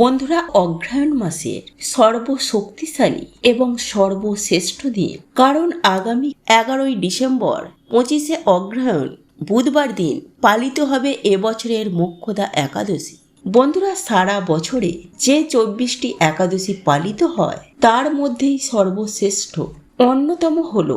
বন্ধুরা অগ্রহায়ণ মাসে সর্বশক্তিশালী এবং সর্বশ্রেষ্ঠ দিন। কারণ আগামী এগারোই ডিসেম্বর পঁচিশে অগ্রহায়ণ বুধবার দিন পালিত হবে এবছরের মুখ্যদা একাদশী। বন্ধুরা, সারা বছরে যে চব্বিশটি একাদশী পালিত হয়, তার মধ্যেই সর্বশ্রেষ্ঠ। অন্যতম হল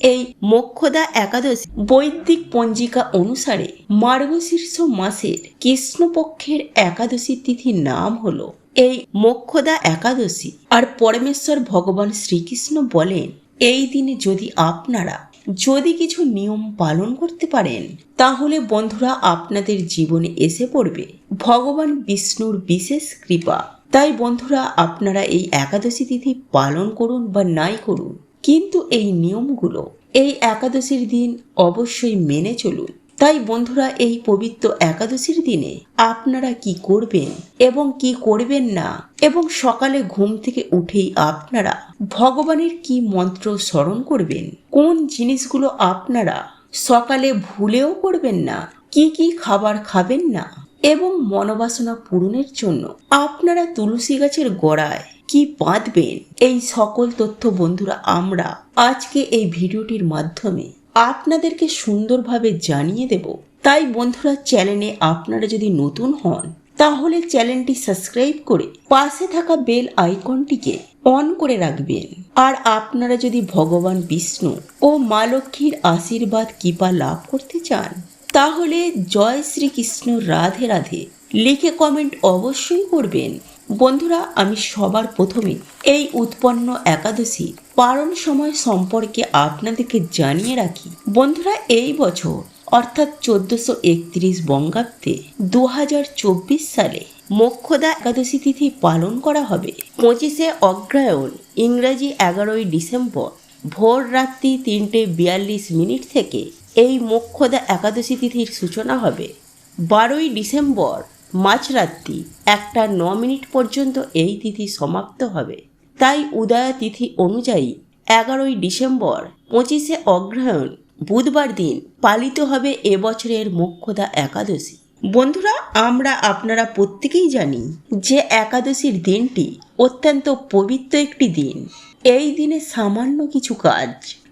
এই মোক্ষদা একাদশী বৈদিক পঞ্জিকা অনুসারে মার্গশীর্ষ মাসের কৃষ্ণপক্ষের একাদশী তিথির নাম হলো এই মোক্ষদা একাদশী। আর পরমেশ্বর ভগবান শ্রীকৃষ্ণ বলেন, এই দিনে যদি আপনারা যদি কিছু নিয়ম পালন করতে পারেন, তাহলে বন্ধুরা আপনাদের জীবনে এসে পড়বে ভগবান বিষ্ণুর বিশেষ কৃপা। তাই বন্ধুরা, আপনারা এই একাদশী তিথি পালন করুন বা নাই করুন। কিন্তু এই নিয়মগুলো এই একাদশীর দিন অবশ্যই মেনে চলুন। তাই বন্ধুরা, এই পবিত্র একাদশীর দিনে আপনারা কি করবেন এবং কি করবেন না এবং সকালে ঘুম থেকে উঠেই আপনারা ভগবানের কি মন্ত্র স্মরণ করবেন? কোন জিনিসগুলো আপনারা সকালে ভুলেও করবেন না? কি কি খাবার খাবেন না? এবং মনোবাসনা পূরণের জন্য আপনারা তুলসী গাছের গোড়ায় কি বাঁধবেন? এই সকল তথ্য বন্ধুরা, আমরা আজকে এই ভিডিওটির মাধ্যমে আপনাদেরকে সুন্দরভাবে জানিয়ে দেব। তাই বন্ধুরা, চ্যানেলে আপনারা যদি নতুন হন, তাহলে চ্যানেলটি সাবস্ক্রাইব করে পাশে থাকা বেল আইকনটিকে অন করে রাখবেন। আর আপনারা যদি ভগবান বিষ্ণু ও মা লক্ষ্মীর আশীর্বাদ, কৃপা লাভ করতে চান, তাহলে জয় শ্রীকৃষ্ণ রাধে রাধে লিখে কমেন্ট অবশ্যই করবেন। বন্ধুরা, আমি সবার প্রথমে এই উৎপন্ন একাদশী পালন সময় সম্পর্কে আপনাদেরকে জানিয়ে রাখি। বন্ধুরা, এই বছর, অর্থাৎ চোদ্দশো একত্রিশ বঙ্গাব্দে দু হাজার চব্বিশ সালে মোক্ষদা একাদশী তিথি পালন করা হবে। পঁচিশে অগ্রায়ণ, ইংরাজি এগারোই ডিসেম্বর, ভোর রাত্রি তিনটে বিয়াল্লিশ মিনিট থেকে এই মোক্ষদা একাদশী তিথির সূচনা হবে। বারোই ডিসেম্বর মাঝরাত্রি একটা ন মিনিট পর্যন্ত এই তিথি সমাপ্ত হবে। তাই উদয়া তিথি অনুযায়ী এগারোই ডিসেম্বর পঁচিশে অগ্রহায়ণ বুধবার দিন পালিত হবে এবছরের মোক্ষদা একাদশী। বন্ধুরা, আমরা আপনারা প্রত্যেকেই জানি যে একাদশীর দিনটি অত্যন্ত পবিত্র একটি দিন। এই দিনে সামান্য কিছু কাজ,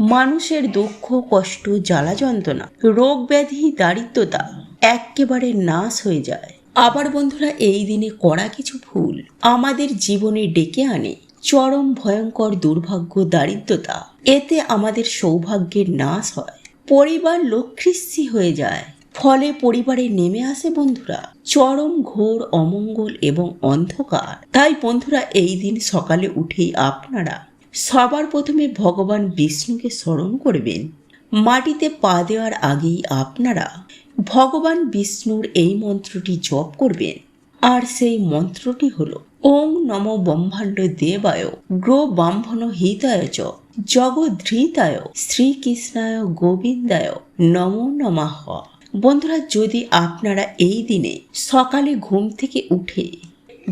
মানুষের দুঃখ, কষ্ট, জ্বালা যন্ত্রণা, রোগ ব্যাধি, দারিদ্রতা একেবারে নাশ হয়ে যায়। আবার বন্ধুরা, এই দিনে করা কিছু ভুল। আমাদের জীবনে ডেকে আনে চরম ভয়ঙ্কর দুর্ভাগ্য, দারিদ্রতা। এতে আমাদের সৌভাগ্যের নাশ হয়। পরিবার লক্ষ্মীশ্রী হয়ে যায়। ফলে পরিবারে নেমে আসে বন্ধুরা, চরম ঘোর, অমঙ্গল এবং অন্ধকার। তাই বন্ধুরা, এই দিন সকালে উঠেই আপনারা সবার প্রথমে ভগবান বিষ্ণুকে স্মরণ করবেন। মাটিতে পা দেওয়ার আগেই আপনারা ভগবান বিষ্ণুর এই মন্ত্রটি জপ করবেন। আর সেই মন্ত্রটি হল, ওং নম ব্রহ্মাণ্ড দেবায় গ্রো ব্রাহ্মণ হিতায় চ জগধৃতায় শ্রীকৃষ্ণায় গোবিন্দায় নমো নমাহ বন্ধুরা, যদি আপনারা এই দিনে সকালে ঘুম থেকে উঠে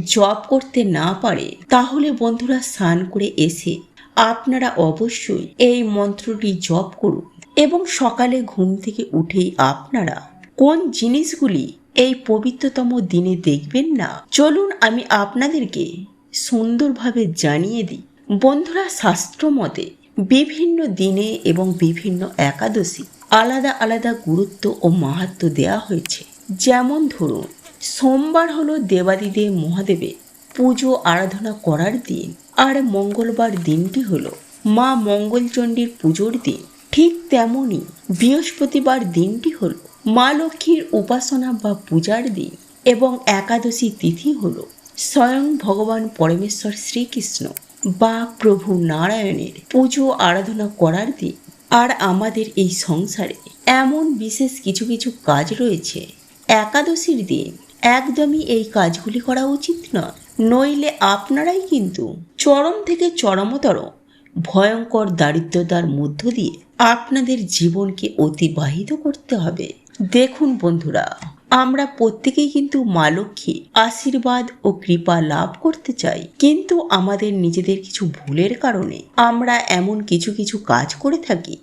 জপ করতে না পারে, তাহলে বন্ধুরা স্নান করে এসে আপনারা অবশ্যই এই মন্ত্রটি জপ করুন। এবং সকালে ঘুম থেকে উঠেই আপনারা কোন জিনিসগুলি এই পবিত্রতম দিনে দেখবেন না? চলুন আমি আপনাদেরকে সুন্দরভাবে জানিয়ে দিই। বন্ধুরা শাস্ত্র মতে বিভিন্ন দিনে এবং বিভিন্ন একাদশী আলাদা আলাদা গুরুত্ব ও মাহাত্ম দেওয়া হয়েছে। যেমন ধরুন, সোমবার হলো দেবাদিদেব মহাদেবের পুজো আরাধনা করার দিন আর মঙ্গলবার দিনটি হলো মা মঙ্গলচণ্ডীর পুজোর দিন। ঠিক তেমনই বৃহস্পতিবার দিনটি হলো মা লক্ষ্মীর উপাসনা বা পূজার দিন এবং একাদশী তিথি হল স্বয়ং ভগবান পরমেশ্বর শ্রীকৃষ্ণ বা প্রভু নারায়ণের পুজো আরাধনা করার দিন। আর আমাদের এই সংসারে এমন বিশেষ কিছু কিছু কাজ রয়েছে। একাদশীর দিন একদমই এই কাজগুলি করা উচিত নয়। নইলে আপনারাই কিন্তু চরম থেকে চরমতর ভয়ঙ্কর দারিদ্রতার মধ্য দিয়ে আপনাদের জীবনকে অতিবাহিত করতে হবে। দেখুন বন্ধুরা, আমরা প্রত্যেকেই কিন্তু মা লক্ষ্মী আশীর্বাদ ও কৃপা লাভ করতে চাই। কিন্তু আমাদের নিজেদের কিছু ভুলের কারণে আমরা এমন কিছু কিছু কাজ করে থাকি,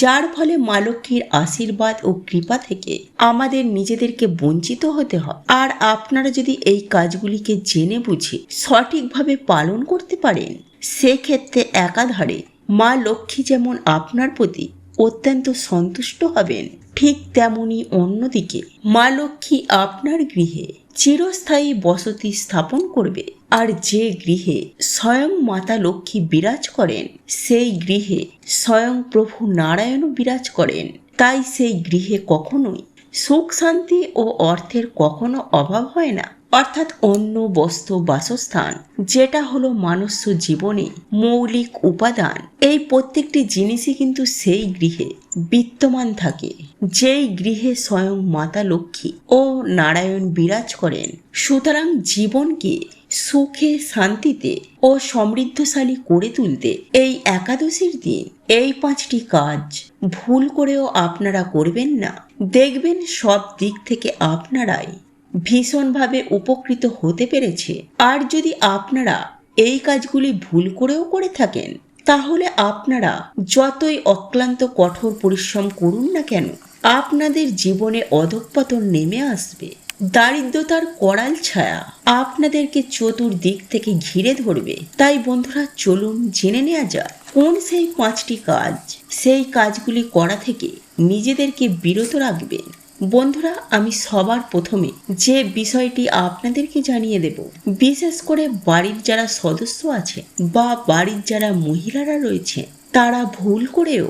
যার ফলে মা লক্ষ্মীর আশীর্বাদ ও কৃপা থেকে আমাদের নিজেদেরকে বঞ্চিত হতে হয়। আর আপনারা যদি এই কাজগুলিকে জেনে বুঝে সঠিকভাবে পালন করতে পারেন, সেক্ষেত্রে একাধারে মা লক্ষ্মী যেমন আপনার প্রতি অত্যন্ত সন্তুষ্ট হবেন ঠিক তেমনি অন্যদিকে। মা লক্ষ্মী আপনার গৃহে চিরস্থায়ী বসতি স্থাপন করবে। আর যে গৃহে স্বয়ং মাতা লক্ষ্মী বিরাজ করেন, সেই গৃহে স্বয়ং প্রভু নারায়ণও বিরাজ করেন। তাই সেই গৃহে কখনোই সুখ শান্তি ও অর্থের কখনো অভাব হয় না। অর্থাৎ অন্য বস্তু বাসস্থান, যেটা হলো মানুষ্য জীবনে মৌলিক উপাদান। এই প্রত্যেকটি জিনিসই কিন্তু সেই গৃহে বিদ্যমান থাকে। যেই গৃহে স্বয়ং মাতা লক্ষ্মী ও নারায়ণ বিরাজ করেন, সুতরাং জীবনকে সুখে, শান্তিতে ও সমৃদ্ধশালী করে তুলতে এই একাদশীর দিন এই পাঁচটি কাজ ভুল করেও আপনারা করবেন না। দেখবেন সব দিক থেকে আপনারাই ভীষণভাবে উপকৃত হতে পেরেছে। আর যদি আপনারা এই কাজগুলি ভুল করেও করে থাকেন, তাহলে আপনারা যতই অক্লান্ত, কঠোর পরিশ্রম করুন না কেন, আপনাদের জীবনে অধঃপতন নেমে আসবে। দারিদ্রতার করাল ছায়া আপনাদেরকে চতুর্দিক থেকে ঘিরে ধরবে। তাই বন্ধুরা, চলুন জেনে নেওয়া যাক, কোন সেই পাঁচটি কাজ, সেই কাজগুলি করা থেকে নিজেদেরকে বিরত রাখবেন। বন্ধুরা, আমি সবার প্রথমে যে বিষয়টি আপনাদেরকে জানিয়ে দেব, বিশেষ করে বাড়ির যারা সদস্য আছে বা বাড়ির যারা মহিলারা রয়েছে, তারা ভুল করেও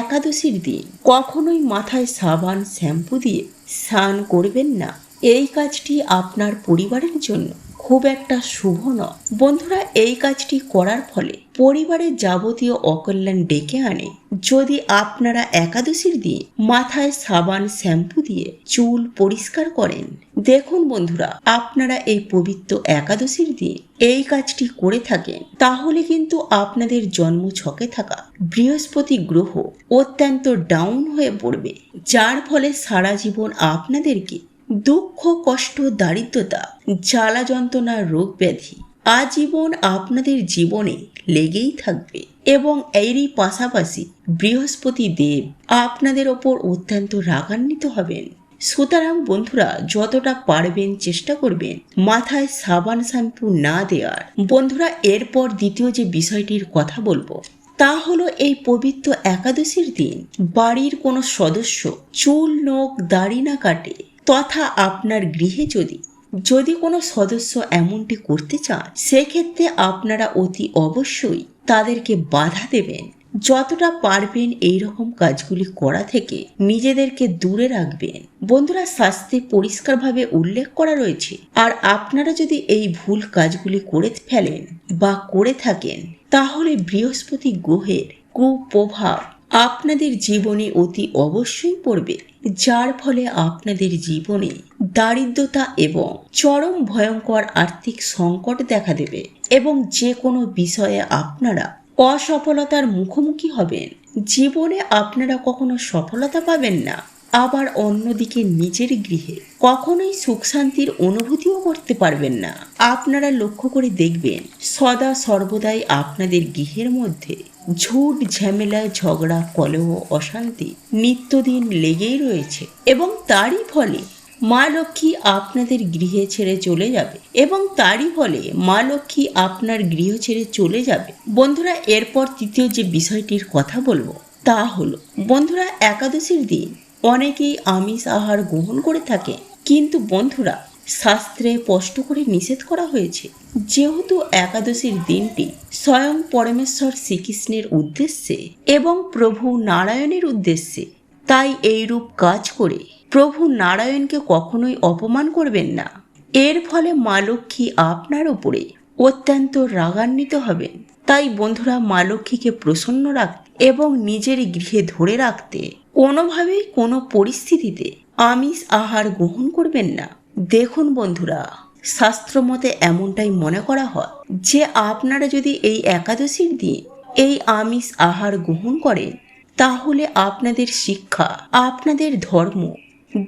একাদশীর দিন কখনোই মাথায় সাবান শ্যাম্পু দিয়ে স্নান করবেন না। এই কাজটি আপনার পরিবারের জন্য খুব একটা শুভ নয়। বন্ধুরা, এই কাজটি করার ফলে পরিবারের যাবতীয় অকল্যাণ ডেকে আনে। যদি আপনারা একাদশীর দিন মাথায় সাবান শ্যাম্পু দিয়ে চুল পরিষ্কার করেন, দেখুন বন্ধুরা, আপনারা এই পবিত্র একাদশীর দিন এই কাজটি করে থাকেন। তাহলে কিন্তু আপনাদের জন্ম ছকে থাকা বৃহস্পতি গ্রহ অত্যন্ত ডাউন হয়ে পড়বে। যার ফলে সারা জীবন আপনাদেরকে দুঃখ, কষ্ট, দারিদ্রতা জ্বালা যন্ত্রণা রোগ ব্যাধি আজীবন আপনাদের জীবনে লেগেই থাকবে। এবং এরই পাশাপাশি বৃহস্পতি দেব আপনাদের ওপর অত্যন্ত রাগান্বিত হবেন। সুতরাং বন্ধুরা, যতটা পারবেন চেষ্টা করবেন মাথায় সাবান শ্যাম্পু না দেওয়ার। বন্ধুরা, এরপর দ্বিতীয় যে বিষয়টির কথা বলব, তা হলো এই পবিত্র একাদশীর দিন। বাড়ির কোনো সদস্য চুল, নখ, দাড়ি না কাটে তথা আপনার গৃহে যদি যদি কোনো সদস্য এমনটি করতে চান, সেক্ষেত্রে আপনারা অতি অবশ্যই তাদেরকে বাধা দেবেন। যতটা পারবেন এই রকম কাজগুলি করা থেকে নিজেদেরকে দূরে রাখবেন। বন্ধুরা, শাস্তি পরিষ্কারভাবে উল্লেখ করা রয়েছে। আর আপনারা যদি এই ভুল কাজগুলি করে ফেলেন বা করে থাকেন, তাহলে বৃহস্পতি গ্রহের কুপ্রভাব আপনাদের জীবনে অতি অবশ্যই পড়বে, যার ফলে আপনাদের জীবনে দারিদ্রতা এবং চরম ভয়ঙ্কর আর্থিক সংকট দেখা দেবে এবং যে কোনো বিষয়ে আপনারা অসফলতার মুখোমুখি হবেন। জীবনে আপনারা কখনো সফলতা পাবেন না, আবার অন্যদিকে নিজের গৃহে কখনোই সুখ শান্তির অনুভূতিও করতে পারবেন না। আপনারা লক্ষ্য করে দেখবেন, সদা সর্বদাই আপনাদের গৃহের মধ্যে ঝুট ঝামেলা, ঝগড়া, কলহ, অশান্তি নিত্যদিন লেগেই রয়েছে এবং তারই ফলে মা লক্ষ্মী আপনাদের গৃহে ছেড়ে চলে যাবে এবং তারই ফলে মা লক্ষ্মী আপনার গৃহ ছেড়ে চলে যাবে। বন্ধুরা, এরপর তৃতীয় যে বিষয়টির কথা বলব তা হলো, বন্ধুরা, একাদশীর দিন অনেকেই আমিষ আহার গ্রহণ করে থাকে। কিন্তু বন্ধুরা শাস্ত্রে স্পষ্ট করে নিষেধ করা হয়েছে। যেহেতু একাদশীর দিনটি স্বয়ং পরমেশ্বর শ্রীকৃষ্ণের উদ্দেশ্যে এবং প্রভু নারায়ণের উদ্দেশ্যে, তাই এইরূপ কাজ করে প্রভু নারায়ণকে কখনোই অপমান করবেন না। এর ফলে মা লক্ষ্মী আপনার উপরে অত্যন্ত রাগান্বিত হবেন। তাই বন্ধুরা, মা লক্ষ্মীকে প্রসন্ন রাখতে এবং নিজের গৃহে ধরে রাখতে কোনোভাবেই কোনো পরিস্থিতিতে আমিষ আহার গ্রহণ করবেন না। দেখুন বন্ধুরা শাস্ত্রমতে এমনটাই মনে করা হয় যে আপনারা যদি এই একাদশীর দিন এই আমিষ আহার গ্রহণ করেন, তাহলে আপনাদের শিক্ষা, আপনাদের ধর্ম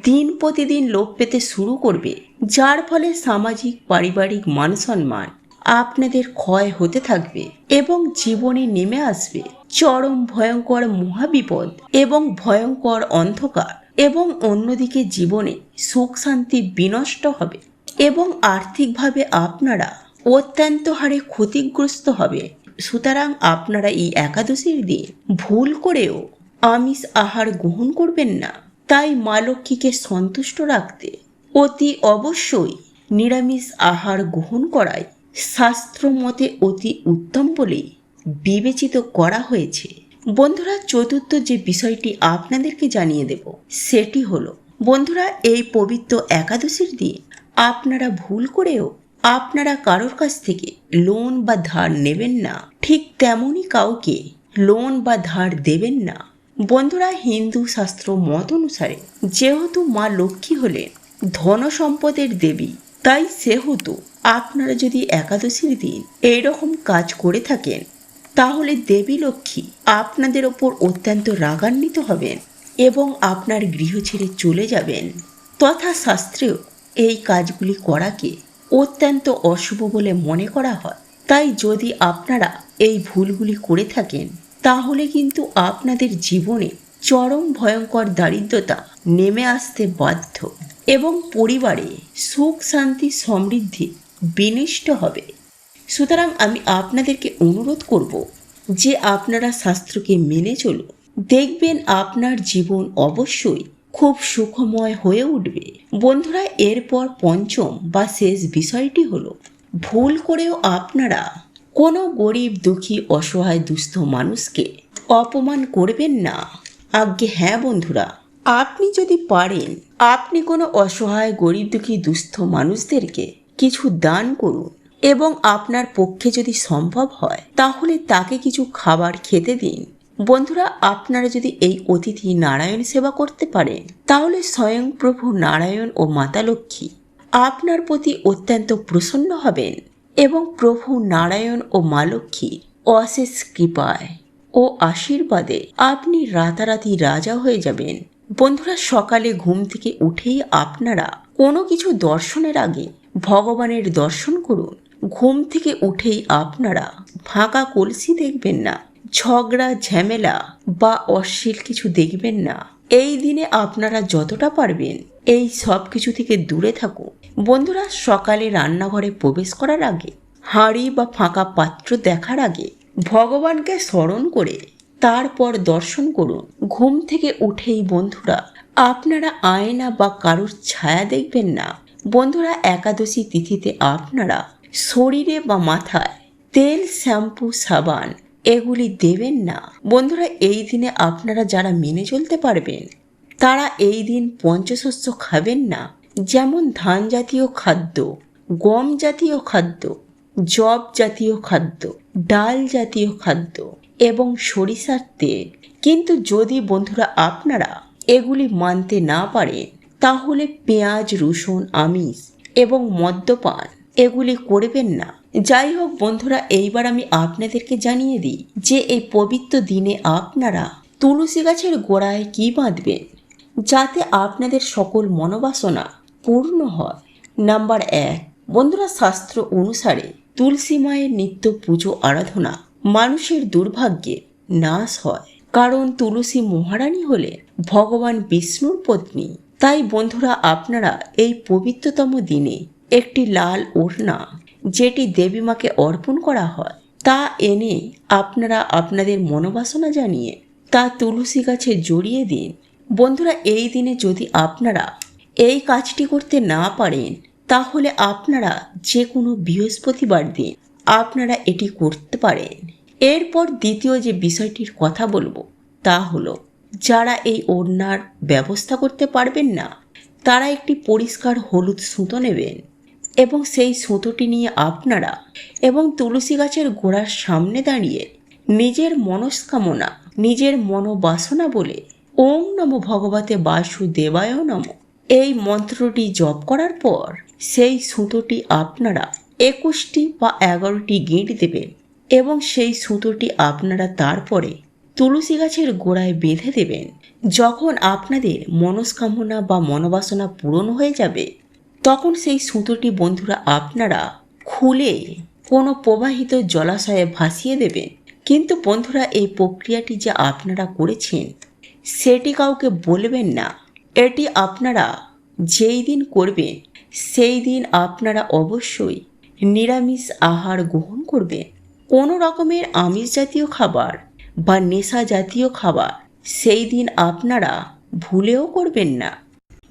দিন প্রতিদিন লোপ পেতে শুরু করবে, যার ফলে সামাজিক, পারিবারিক মান সম্মান আপনাদের ক্ষয় হতে থাকবে এবং জীবনে নেমে আসবে চরম ভয়ঙ্কর মহাবিপদ এবং ভয়ঙ্কর অন্ধকার। এবং অন্যদিকে জীবনে সুখ শান্তি বিনষ্ট হবে এবং আর্থিকভাবে আপনারা অত্যন্ত হারে ক্ষতিগ্রস্ত হবে। সুতরাং আপনারা এই একাদশীর দিন ভুল করেও আমিষ আহার গ্রহণ করবেন না। তাই মা লক্ষ্মীকে সন্তুষ্ট রাখতে অতি অবশ্যই নিরামিষ আহার গ্রহণ করাই শাস্ত্র মতে অতি উত্তম বলেই বিবেচিত করা হয়েছে। বন্ধুরা, চতুর্থ যে বিষয়টি আপনাদেরকে জানিয়ে দেব, সেটি হলো, বন্ধুরা, এই পবিত্র একাদশীর দিন আপনারা ভুল করেও আপনারা কারোর কাছ থেকে লোন বা ধার নেবেন না। ঠিক তেমনই কাউকে লোন বা ধার দেবেন না। বন্ধুরা, হিন্দু শাস্ত্র মত অনুসারে যেহেতু মা লক্ষ্মী হলেন ধন সম্পদের দেবী, তাই সেহেতু আপনারা যদি একাদশীর দিন এইরকম কাজ করে থাকেন তাহলে দেবী লক্ষ্মী আপনাদের ওপর অত্যন্ত রাগান্বিত হবেন এবং আপনার গৃহ ছেড়ে চলে যাবেন। তথা শাস্ত্রেও এই কাজগুলি করাকে অত্যন্ত অশুভ বলে মনে করা হয়। তাই যদি আপনারা এই ভুলগুলি করে থাকেন, তাহলে কিন্তু আপনাদের জীবনে চরম ভয়ঙ্কর দারিদ্রতা নেমে আসতে বাধ্য এবং পরিবারে সুখ, শান্তি, সমৃদ্ধি বিনষ্ট হবে। সুতরাং আমি আপনাদেরকে অনুরোধ করব যে আপনারা শাস্ত্রকে মেনে চলুন। দেখবেন আপনার জীবন অবশ্যই খুব সুখময় হয়ে উঠবে। বন্ধুরা, এরপর পঞ্চম বা শেষ বিষয়টি হলো, ভুল করেও আপনারা কোনো গরিব, দুঃখী, অসহায়, দুস্থ মানুষকে অপমান করবেন না। আজ্ঞে হ্যাঁ বন্ধুরা, আপনি যদি পারেন, আপনি কোনো অসহায়, গরিব, দুঃখী, দুস্থ মানুষদেরকে কিছু দান করুন। এবং আপনার পক্ষে যদি সম্ভব হয়, তাহলে তাকে কিছু খাবার খেতে দিন। বন্ধুরা, আপনারা যদি এই অতিথি নারায়ণ সেবা করতে পারেন, তাহলে স্বয়ং প্রভু নারায়ণ ও মাতা লক্ষ্মী আপনার প্রতি অত্যন্ত প্রসন্ন হবেন এবং প্রভু নারায়ণ ও মা লক্ষ্মীর অশেষ কৃপায় ও আশীর্বাদে আপনি রাতারাতি রাজা হয়ে যাবেন। বন্ধুরা, সকালে ঘুম থেকে উঠেই আপনারা কোনো কিছু দর্শনের আগে ভগবানের দর্শন করুন। ঘুম থেকে উঠেই আপনারা ফাঁকা কলসি দেখবেন না, ঝগড়া, ঝামেলা বা অশ্লীল কিছু দেখবেন না। এই দিনে আপনারা যতটা পারবেন এই সব কিছু থেকে দূরে থাকুন। বন্ধুরা, সকালে রান্নাঘরে প্রবেশ করার আগে, হাঁড়ি বা ফাঁকা পাত্র দেখার আগে ভগবানকে স্মরণ করে তারপর দর্শন করুন। ঘুম থেকে উঠেই বন্ধুরা, আপনারা আয়না বা কারোর ছায়া দেখবেন না। বন্ধুরা, একাদশী তিথিতে আপনারা শরীরে বা মাথায় তেল, শ্যাম্পু, সাবান এগুলি দেবেন না। বন্ধুরা, এই দিনে আপনারা যারা মেনে চলতে পারবেন, তারা এই দিন পঞ্চশস্য খাবেন না। যেমন ধান জাতীয় খাদ্য গম জাতীয় খাদ্য জব জাতীয় খাদ্য ডাল জাতীয় খাদ্য এবং সরিষার তেল। কিন্তু যদি বন্ধুরা আপনারা এগুলি মানতে না পারেন, তাহলে পেঁয়াজ, রসুন, আমিষ এবং মদ্যপান এগুলি করবেন না। যাই হোক বন্ধুরা, এইবার আমি আপনাদেরকে জানিয়ে দিই যে এই পবিত্র দিনে আপনারা তুলসী গাছের গোড়ায় কি বাঁধবেন, যাতে আপনাদের সকল মনোবাসনা পূর্ণ হয়। নাম্বার এক, বন্ধুরা, শাস্ত্র অনুসারে তুলসী মায়ের নিত্য পুজো আরাধনা মানুষের দুর্ভাগ্যে নাশ হয়। কারণ তুলসী মহারানী হলে ভগবান বিষ্ণুর পত্নী। তাই বন্ধুরা, আপনারা এই পবিত্রতম দিনে একটি লাল ওড়না যেটি দেবীমাকে অর্পণ করা হয়। তা এনে আপনারা আপনাদের মনোবাসনা জানিয়ে তা তুলসী গাছে জড়িয়ে দিন। বন্ধুরা, এই দিনে যদি আপনারা এই কাজটি করতে না পারেন, তাহলে আপনারা যে কোনো বৃহস্পতিবার দিন আপনারা এটি করতে পারেন। এরপর দ্বিতীয় যে বিষয়টির কথা বলব, তা হলো, যারা এই ওড়নার ব্যবস্থা করতে পারবেন না, তারা একটি পরিষ্কার হলুদ সুতো নেবেন। এবং সেই সুতোটি নিয়ে আপনারা এবং তুলসী গাছের গোড়ার সামনে দাঁড়িয়ে নিজের মনস্কামনা, নিজের মনোবাসনা বলে ওম নম ভগবতে বাসুদেবায় নম। এই মন্ত্রটি জপ করার পর সেই সুতোটি আপনারা একুশটি বা এগারোটি গিঁট দেবেন এবং সেই সুতোটি আপনারা তারপরে তুলসী গাছের গোড়ায় বেঁধে দেবেন। যখন আপনাদের মনস্কামনা বা মনোবাসনা পূরণ হয়ে যাবে তখন সেই সুতোটি বন্ধুরা আপনারা খুলে কোনো প্রবাহিত জলাশয়ে ভাসিয়ে দেবেন। কিন্তু বন্ধুরা, এই প্রক্রিয়াটি যে আপনারা করেছেন, সেটি কাউকে বলবেন না। এটি আপনারা যেই দিন করবেন, সেই দিন আপনারা অবশ্যই নিরামিষ আহার গ্রহণ করবেন। কোনো রকমের আমিষ জাতীয় খাবার বা নেশা জাতীয় খাবার সেই দিন আপনারা ভুলেও করবেন না।